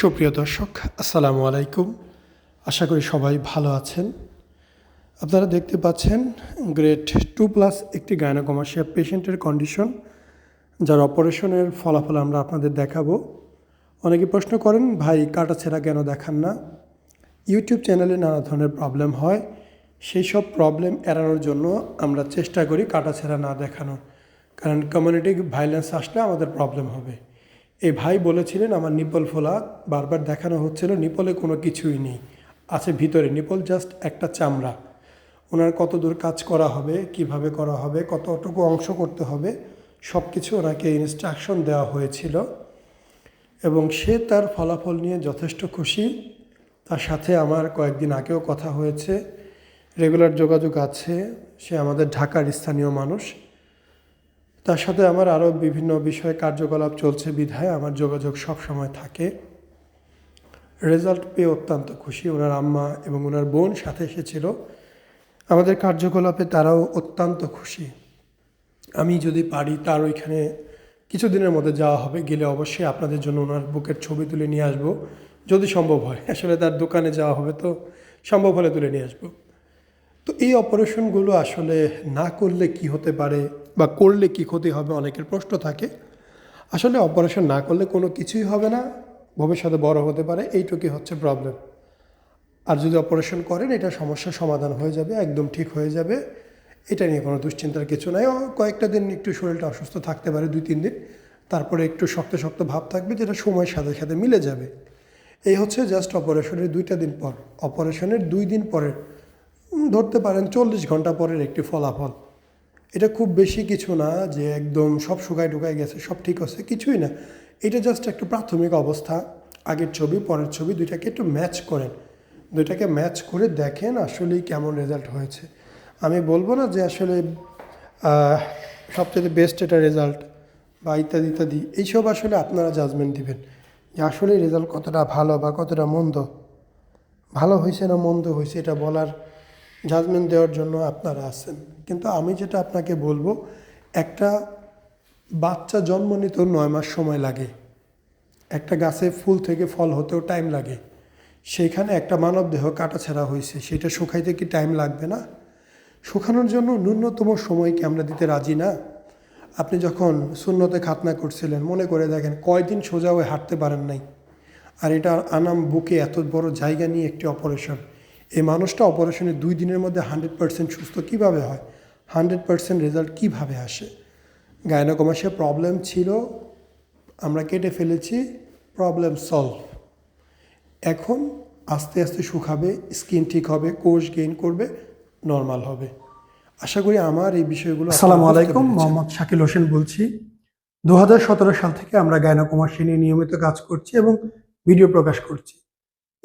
সুপ্রিয় দর্শক, আসসালামু আলাইকুম। আশা করি সবাই ভালো আছেন। আপনারা দেখতে পাচ্ছেন, গ্রেড টু প্লাস একটি গায়নাকমাসিয়া পেশেন্টের কন্ডিশন, যার অপারেশনের ফলাফল আমরা আপনাদের দেখাবো। অনেকে প্রশ্ন করেন, ভাই, কাটা ছেঁড়া কেন দেখান না? ইউটিউব চ্যানেলে নানা ধরনের প্রবলেম হয়। সেই সব প্রবলেম এড়ানোর জন্য আমরা চেষ্টা করি কাটা ছেঁড়া না দেখানোর কারণ কমিউনিটি ভাইলেন্স আসলে আমাদের প্রবলেম হবে। এই ভাই বলেছিলেন, আমার নিপল ফোলা বারবার দেখানো হচ্ছিল, নিপলে কোনো কিছুই নেই। আছে ভিতরে, নিপল জাস্ট একটা চামড়া। ওনার কত দূর কাজ করা হবে, কীভাবে করা হবে, কতটুকু অংশ করতে হবে সব কিছু ওনাকে ইনস্ট্রাকশন দেওয়া হয়েছিল এবং সে তার ফলাফল নিয়ে যথেষ্ট খুশি। তার সাথে আমার কয়েকদিন আগেও কথা হয়েছে। রেগুলার যোগাযোগ আছে। সে আমাদের ঢাকার স্থানীয় মানুষ। তার সাথে আমার আরও বিভিন্ন বিষয়ে কার্যকলাপ চলছে বিধায় আমার যোগাযোগ সব সময় থাকে। রেজাল্ট পেয়ে অত্যন্ত খুশি। ওনার আম্মা এবং ওনার বোন সাথে এসেছিল। আমাদের কার্যকলাপে তারাও অত্যন্ত খুশি। আমি যদি পারি তার ওইখানে কিছুদিনের মধ্যে যাওয়া হবে। গেলে অবশ্যই আপনাদের জন্য ওনার বুকের ছবি তুলে নিয়ে আসব। যদি সম্ভব হয়, আসলে তার দোকানে যাওয়া হবে তো সম্ভব হলে তুলে নিয়ে আসব। তো এই অপারেশনগুলো আসলে না করলে কি হতে পারে? বা করলে কি ক্ষতি হবে অনেকের প্রশ্ন থাকে। আসলে অপারেশন না করলে কোনো কিছুই হবে না, ভবিষ্যতে বড় হতে পারে, এইটুকুই হচ্ছে প্রবলেম আর যদি অপারেশন করেন, এটা সমস্যার সমাধান হয়ে যাবে, একদম ঠিক হয়ে যাবে। এটা নিয়ে কোনো দুশ্চিন্তার কিছু নাই। কয়েকটা দিন একটু শরীরটা অসুস্থ থাকতে পারে, দুই, তিন দিন। তারপরে একটু শক্ত শক্ত ভাব থাকবে, যেটা সময়ের সাথে সাথে মিলে যাবে। এই হচ্ছে জাস্ট অপারেশনের দুইটা দিন পর। অপারেশনের দুই দিন পরের ধরতে পারেন চল্লিশ ঘণ্টা পরের একটি ফলাফল। এটা খুব বেশি কিছু না যে একদম সব শুকায় ঢুকায় গেছে, সব ঠিক আছে, কিছুই না। এটা জাস্ট একটা প্রাথমিক অবস্থা। আগের ছবি, পরের ছবি দুইটাকে একটু ম্যাচ করেন। দুইটাকে ম্যাচ করে দেখেন আসলেই কেমন রেজাল্ট হয়েছে। আমি বলব না যে আসলে সবচেয়ে বেস্ট এটা রেজাল্ট বা ইত্যাদি ইত্যাদি। এইসব আসলে আপনারা জাজমেন্ট দিবেন যে আসলে রেজাল্ট কতটা ভালো বা কতটা মন্দ। ভালো হয়েছে না মন্দ হয়েছে এটা বলার জাজমেন্ট দেওয়ার জন্য আপনারা আছেন। কিন্তু আমি যেটা আপনাকে বলব, একটা বাচ্চা জন্ম নিতেও নয় মাস সময় লাগে। একটা গাছে ফুল থেকে ফল হতেও টাইম লাগে। সেইখানে একটা মানব দেহ কাটাছেঁড়া হয়েছে, সেটা শুকাইতে কি টাইম লাগবে না? শুকানোর জন্য ন্যূনতম সময় কি আমরা দিতে রাজি না? আপনি যখন শূন্যতে খাতনা করছিলেন, মনে করে দেখেন কয়দিন সোজা হয়ে হাঁটতে পারেন নাই। আর এটা আনাম বুকে এত বড় জায়গা নিয়ে একটি অপারেশন এই মানুষটা অপারেশনের দুই দিনের মধ্যে হান্ড্রেড পার্সেন্ট সুস্থ কীভাবে হয়? হান্ড্রেড পার্সেন্ট রেজাল্ট কীভাবে আসে? গায়নাকমাসে প্রবলেম ছিল আমরা কেটে ফেলেছি প্রবলেম সলভ এখন আস্তে আস্তে শুকাবে স্কিন ঠিক হবে কোষ গেইন করবে নর্মাল হবে। আশা করি আমার এই বিষয়গুলো আসসালামু আলাইকুম মোহাম্মদ শাকিল হোসেন বলছি। দু হাজার সতেরো সাল থেকে আমরা গায়নাকুমাসী নিয়ে নিয়মিত কাজ করছি এবং ভিডিও প্রকাশ করছি।